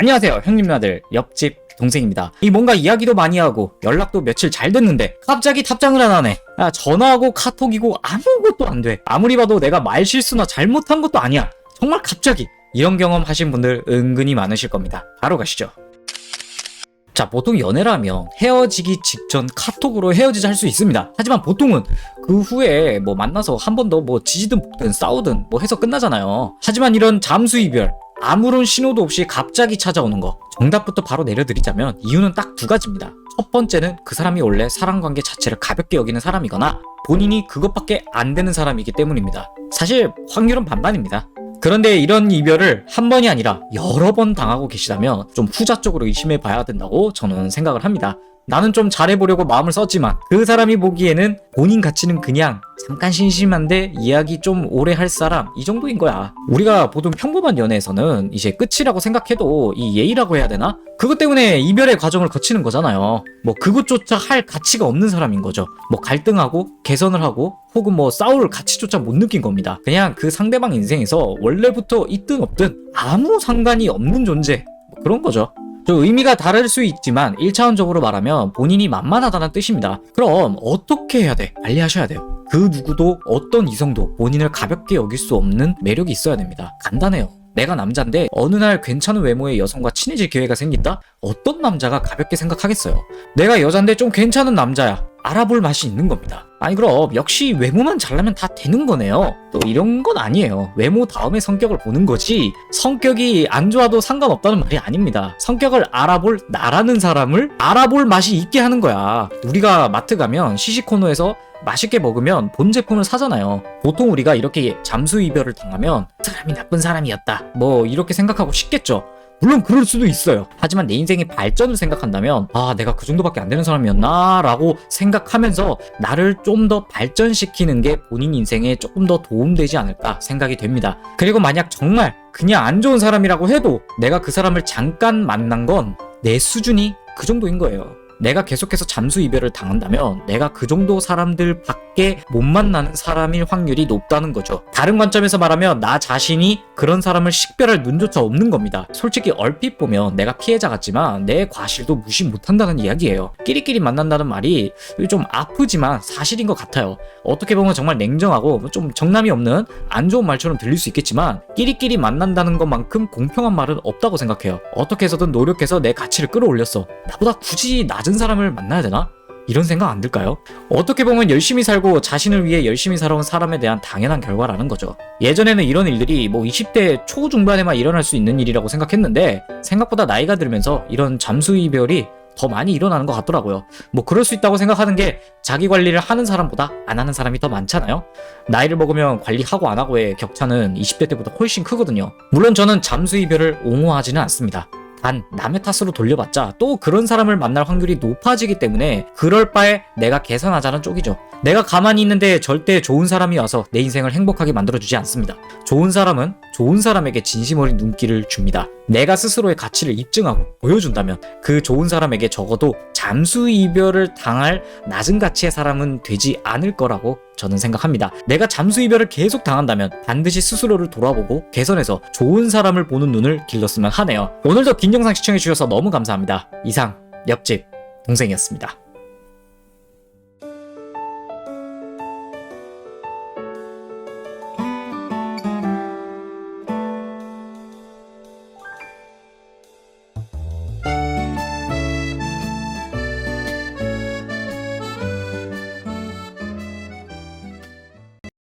안녕하세요 형님 나들. 옆집 동생입니다. 이 뭔가 이야기도 많이 하고 연락도 며칠 잘 됐는데 갑자기 답장을 안 하네. 아 전화하고 카톡이고 아무것도 안 돼. 아무리 봐도 내가 말 실수나 잘못한 것도 아니야. 정말 갑자기. 이런 경험 하신 분들 은근히 많으실 겁니다. 바로 가시죠. 자, 보통 연애라면 헤어지기 직전 카톡으로 헤어지자 할 수 있습니다. 하지만 보통은 그 후에 뭐 만나서 한 번 더 뭐 지지든 볶든 싸우든 뭐 해서 끝나잖아요. 하지만 이런 잠수 이별, 아무런 신호도 없이 갑자기 찾아오는 거. 정답부터 바로 내려드리자면 이유는 딱 두 가지입니다. 첫 번째는 그 사람이 원래 사랑 관계 자체를 가볍게 여기는 사람이거나 본인이 그것밖에 안 되는 사람이기 때문입니다. 사실 확률은 반반입니다. 그런데 이런 이별을 한 번이 아니라 여러 번 당하고 계시다면 좀 후자 쪽으로 의심해 봐야 된다고 저는 생각을 합니다. 나는 좀 잘해보려고 마음을 썼지만 그 사람이 보기에는 본인 가치는 그냥 잠깐 심심한데 이야기 좀 오래 할 사람 이 정도인 거야. 우리가 보통 평범한 연애에서는 이제 끝이라고 생각해도 이 예의라고 해야 되나? 그것 때문에 이별의 과정을 거치는 거잖아요. 뭐 그것조차 할 가치가 없는 사람인 거죠. 뭐 갈등하고 개선을 하고 혹은 뭐 싸울 가치조차 못 느낀 겁니다. 그냥 그 상대방 인생에서 원래부터 있든 없든 아무 상관이 없는 존재 뭐 그런 거죠. 좀 의미가 다를 수 있지만 1차원적으로 말하면 본인이 만만하다는 뜻입니다. 그럼 어떻게 해야 돼? 빨리 하셔야 돼요. 그 누구도 어떤 이성도 본인을 가볍게 여길 수 없는 매력이 있어야 됩니다. 간단해요. 내가 남잔데 어느 날 괜찮은 외모의 여성과 친해질 기회가 생긴다? 어떤 남자가 가볍게 생각하겠어요? 내가 여잔데 좀 괜찮은 남자야. 알아볼 맛이 있는 겁니다. 아니 그럼 역시 외모만 잘나면 다 되는 거네요. 또 이런 건 아니에요. 외모 다음에 성격을 보는 거지 성격이 안 좋아도 상관없다는 말이 아닙니다. 성격을 알아볼 나라는 사람을 알아볼 맛이 있게 하는 거야. 우리가 마트 가면 시식 코너에서 맛있게 먹으면 본 제품을 사잖아요. 보통 우리가 이렇게 잠수 이별을 당하면 그 사람이 나쁜 사람이었다. 뭐 이렇게 생각하고 싶겠죠. 물론 그럴 수도 있어요. 하지만 내 인생의 발전을 생각한다면 아 내가 그 정도밖에 안 되는 사람이었나 라고 생각하면서 나를 좀 더 발전시키는 게 본인 인생에 조금 더 도움되지 않을까 생각이 됩니다. 그리고 만약 정말 그냥 안 좋은 사람이라고 해도 내가 그 사람을 잠깐 만난 건 내 수준이 그 정도인 거예요. 내가 계속해서 잠수 이별을 당한다면 내가 그 정도 사람들 밖에 못 만나는 사람일 확률이 높다는 거죠. 다른 관점에서 말하면 나 자신이 그런 사람을 식별할 눈조차 없는 겁니다. 솔직히 얼핏 보면 내가 피해자 같지만 내 과실도 무시 못한다는 이야기예요. 끼리끼리 만난다는 말이 좀 아프지만 사실인 것 같아요. 어떻게 보면 정말 냉정하고 좀 정남이 없는 안 좋은 말처럼 들릴 수 있겠지만 끼리끼리 만난다는 것만큼 공평한 말은 없다고 생각해요. 어떻게 해서든 노력해서 내 가치를 끌어올렸어. 나보다 굳이 낮은 사람을 만나야 되나? 이런 생각 안 들까요? 어떻게 보면 열심히 살고 자신을 위해 열심히 살아온 사람에 대한 당연한 결과라는 거죠. 예전에는 이런 일들이 뭐 20대 초중반에만 일어날 수 있는 일이라고 생각했는데 생각보다 나이가 들면서 이런 잠수 이별이 더 많이 일어나는 것 같더라고요. 뭐 그럴 수 있다고 생각하는 게 자기 관리를 하는 사람보다 안 하는 사람이 더 많잖아요. 나이를 먹으면 관리하고 안 하고의 격차는 20대 때보다 훨씬 크거든요. 물론 저는 잠수 이별을 옹호하지는 않습니다. 단 남의 탓으로 돌려봤자 또 그런 사람을 만날 확률이 높아지기 때문에 그럴 바에 내가 개선하자는 쪽이죠. 내가 가만히 있는데 절대 좋은 사람이 와서 내 인생을 행복하게 만들어주지 않습니다. 좋은 사람은 좋은 사람에게 진심 어린 눈길을 줍니다. 내가 스스로의 가치를 입증하고 보여준다면 그 좋은 사람에게 적어도 잠수 이별을 당할 낮은 가치의 사람은 되지 않을 거라고 저는 생각합니다. 내가 잠수 이별을 계속 당한다면 반드시 스스로를 돌아보고 개선해서 좋은 사람을 보는 눈을 길렀으면 하네요. 오늘도 긴 영상 시청해주셔서 너무 감사합니다. 이상 옆집 동생이었습니다.